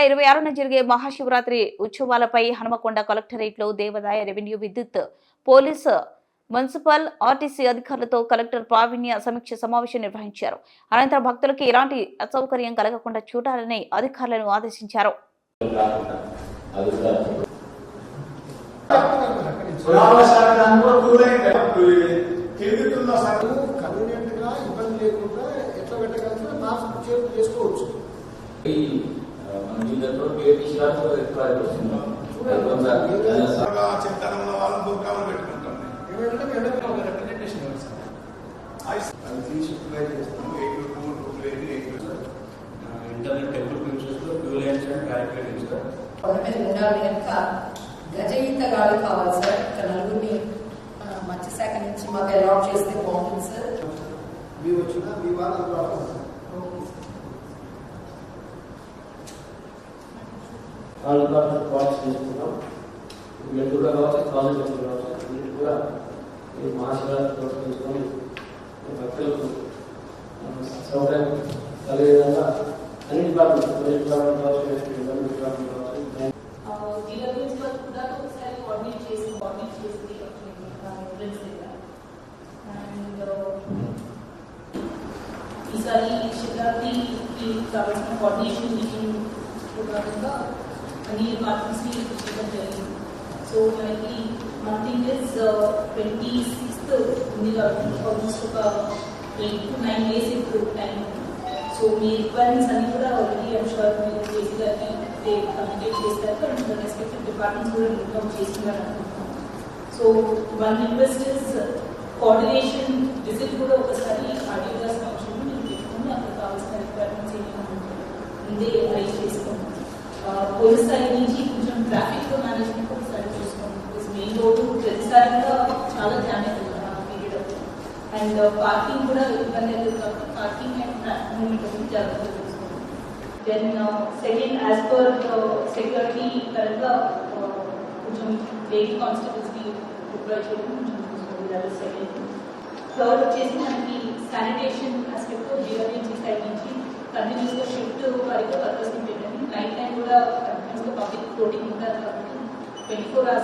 నెల ఇరవై ఆరున జరిగే మహాశివరాత్రి ఉత్సవాలపై హనుమకొండ కలెక్టరేట్లో దేవాదాయ రెవెన్యూ విద్యుత్ పోలీసు మున్సిపల్ ఆర్టీసీ అధికారులతో కలెక్టర్ ప్రావీణ్య సమీక్ష సమావేశం నిర్వహించారు. అనంతరం భక్తులకు ఎలాంటి అసౌకర్యం కలగకుండా చూడాలని అధికారులను ఆదేశించారు. ఇబ్బంది లేకుండా ఎట్లా చేసుకోవచ్చు. చింతనంలో వాళ్ళు దూకాలను పెట్టుకుంటాం ఏమంటే అది తీసి ప్లే చేస్తాం eight two two eight internet temple lines and calculate sir ఉండాలి కనుక గజ ఈత గాలి కావాలి సార్ ఇక్కడ నలుగురిని మత్స్య శాఖ నుంచి మాకు అలాట్ చేస్తే బాగుంటుంది సార్ మీ వచ్చినా మీ వాళ్ళు all about the thoughts in you know. We are Durga Gauch, a thousand of Durga Gauch, and Durga is Mahashivara Gauch is only a Bhaktilu. Program Kalirana, any department, any department Gauch, any department Gauch. जिला principal खुदा को सारे coordinate chess coordinate chess की अपने principal and इस सारी शिक्षा की की कागज़ में कोऑर्डिनेशन मीटिंग खुदा का కావాల్సిన కోఆర్డినేషన్ మీటింగ్ భాగంగా అన్ని డిపార్ట్మెంట్స్ ని చేయడం జరిగింది సో మనకి మంథింగ్ ఇస్ ట్వంటీ సిక్స్త్ ఉంది కాబట్టి ఆల్మోస్ట్ ఒక ఎయిట్ టు నైన్ డేస్ ఇప్పుడు టైం సో మీ రిక్వైర్మెంట్స్ అన్ని కూడా ఆల్రెడీ ఐమ్ షూర్ మీరు చేసి గారికి కమ్యూనికేట్ చేస్తారు అండ్ రెస్పెక్టివ్ డిపార్ట్మెంట్స్ కూడా ఇన్ఫార్మ్ చేస్తున్నారు అనుకుంటున్నాం so one request is coordination visit కూడా ఒకసారి ఆర్డీ గారి సమక్షంలో మీరు పెట్టుకుని అక్కడ కావాల్సిన రిక్వైర్మెంట్స్ ఏమైనా ఉంటే ముందే అరేంజ్ చేసుకోండి పోలీస్ సైడ్ నుంచి కొంచెం ట్రాఫిక్ మేనేజ్మెంట్ ఒకసారి చూసుకోండి బికాస్ మెయిన్ రోడ్డు ప్రతిసారి చాలా జామ్ అవుతుంది ఆ పీరియడ్ అండ్ పార్కింగ్ కూడా ఇబ్బంది అవుతుంది కాబట్టి పార్కింగ్ అండ్ మూమెంట్ ఒకటి జాగ్రత్తగా చూసుకోండి then second as per security పరంగా uh, కొంచెం లేడీ కానిస్టేబుల్స్కి ప్రిపేర్ చేయడం కొంచెం చూసుకోండి సెకండ్ థర్డ్ వచ్చేసి మనకి శానిటేషన్ ఆస్పెక్ట్ జీవోఎంసీ సైడ్ నుంచి కంటిన్యూస్గా షిఫ్ట్ వారికి వర్కర్స్ని the, I mean, the public floating in the 24 hours